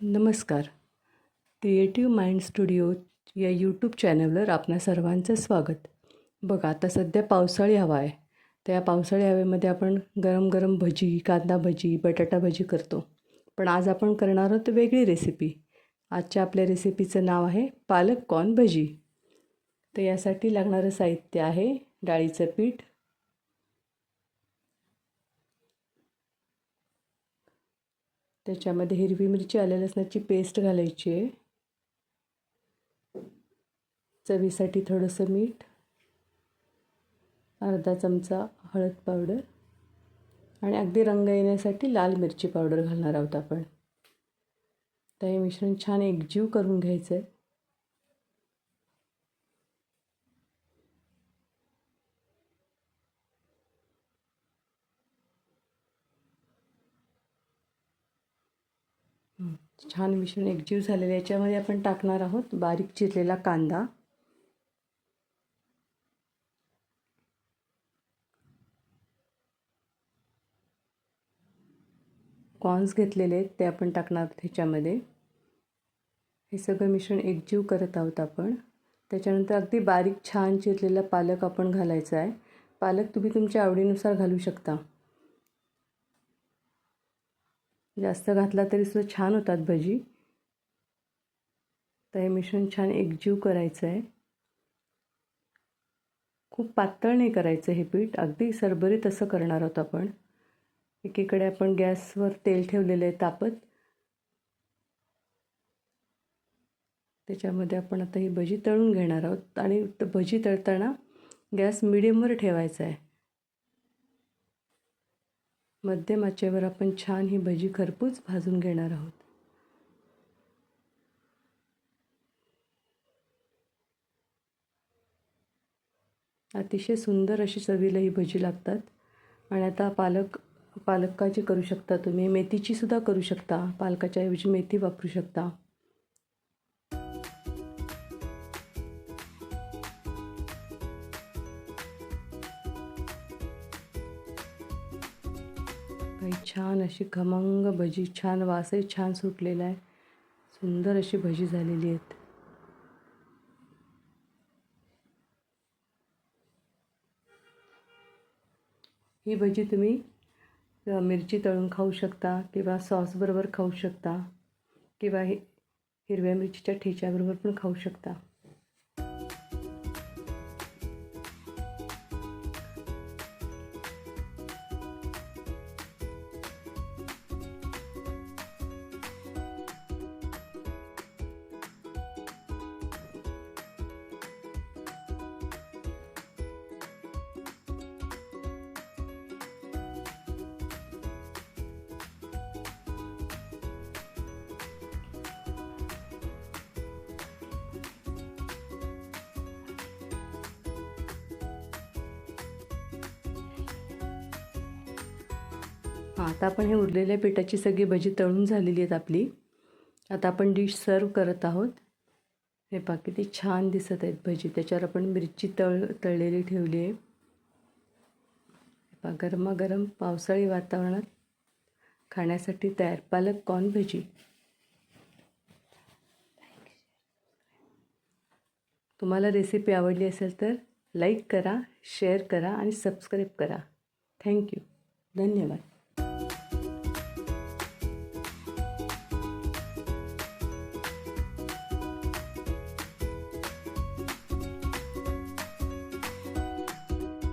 नमस्कार. Creative mind studio या YouTube चॅनलवर आपणा सर्वांचं स्वागत. बघा आता सध्या पावसाळी हवा आहे. तर या पावसाळी हवेमध्ये आपण गरम गरम भजी कांदा भजी बटाटा भजी करतो. पण आज आपण करणार आहोत वेगळी रेसिपी आजच्या आपल्या रेसिपीचं नाव आहे पालक कॉर्न भजी. तर यासाठी लागणारं साहित्य आहे डाळीचं पीठ त्याच्यामध्ये हिरवी मिरची आल्या लसणाची पेस्ट घालायची आहे. चवीसाठी थोडंसं मीठ अर्धा चमचा हळद पावडर आणि अगदी रंग येण्यासाठी लाल मिरची पावडर घालणार आहोत आपण. तर हे मिश्रण छान एकजीव करून घ्यायचं आहे छान मिश्रण एकजीव झालेलं याच्यामध्ये आपण टाकणार आहोत बारीक चिरलेला कांदा. कॉर्न्स घेतलेले आहेत ते आपण टाकणार ह्याच्यामध्ये. हे सगळं मिश्रण एकजीव करत आहोत आपण. त्याच्यानंतर अगदी बारीक छान चिरलेला पालक आपण घालायचा आहे. पालक तुम्ही तुमच्या आवडीनुसार घालू शकता. जास्त घातला तरी सुद्धा छान होतात भजी. तर हे मिश्रण छान एकजीव करायचं आहे. खूप पातळ नाही करायचं हे पीठ. अगदी सरभरीत असं करणार आहोत आपण. एकीकडे आपण गॅसवर तेल ठेवलेलं आहे तापत. त्याच्यामध्ये आपण आता ही भजी तळून घेणार आहोत. आणि भजी तळताना गॅस मिडियमवर ठेवायचा आहे. मध्यम आचेवर आपण छान ही भजी खरपूस भाजून घेणार आहोत. अतिशय सुंदर अशी चवीला ही भजी लागतात. आणि आता पालक पालकाची करू शकता तुम्ही. मेथीची सुद्धा करू शकता. पालकाच्या ऐवजी मेथी वापरू शकता. बाई छान अशी खमंग भजी छान वासही छान सुटलेला आहे. सुंदर अशी भजी झालेली आहेत. ही भजी तुम्ही मिरची तळून खाऊ शकता किंवा सॉसबरोबर खाऊ शकता किंवा हे हिरव्या मिरचीच्या ठेच्याबरोबर पण खाऊ शकता. आता आपण हे उरलेल्या पिठाची सगळी भजी तळून झालेली आहेत आपली. आता आपण डिश सर्व करत आहोत. हे पहा किती छान दिसत आहेत भजी. त्याच्यावर आपण मिरची तळ तळलेली ठेवली आहे. पा गरमागरम पावसाळी वातावरणात खाण्यासाठी तयार पालक कॉर्न भजी. तुम्हाला रेसिपी आवडली असेल तर लाईक करा शेअर करा आणि सबस्क्राईब करा. थँक्यू धन्यवाद.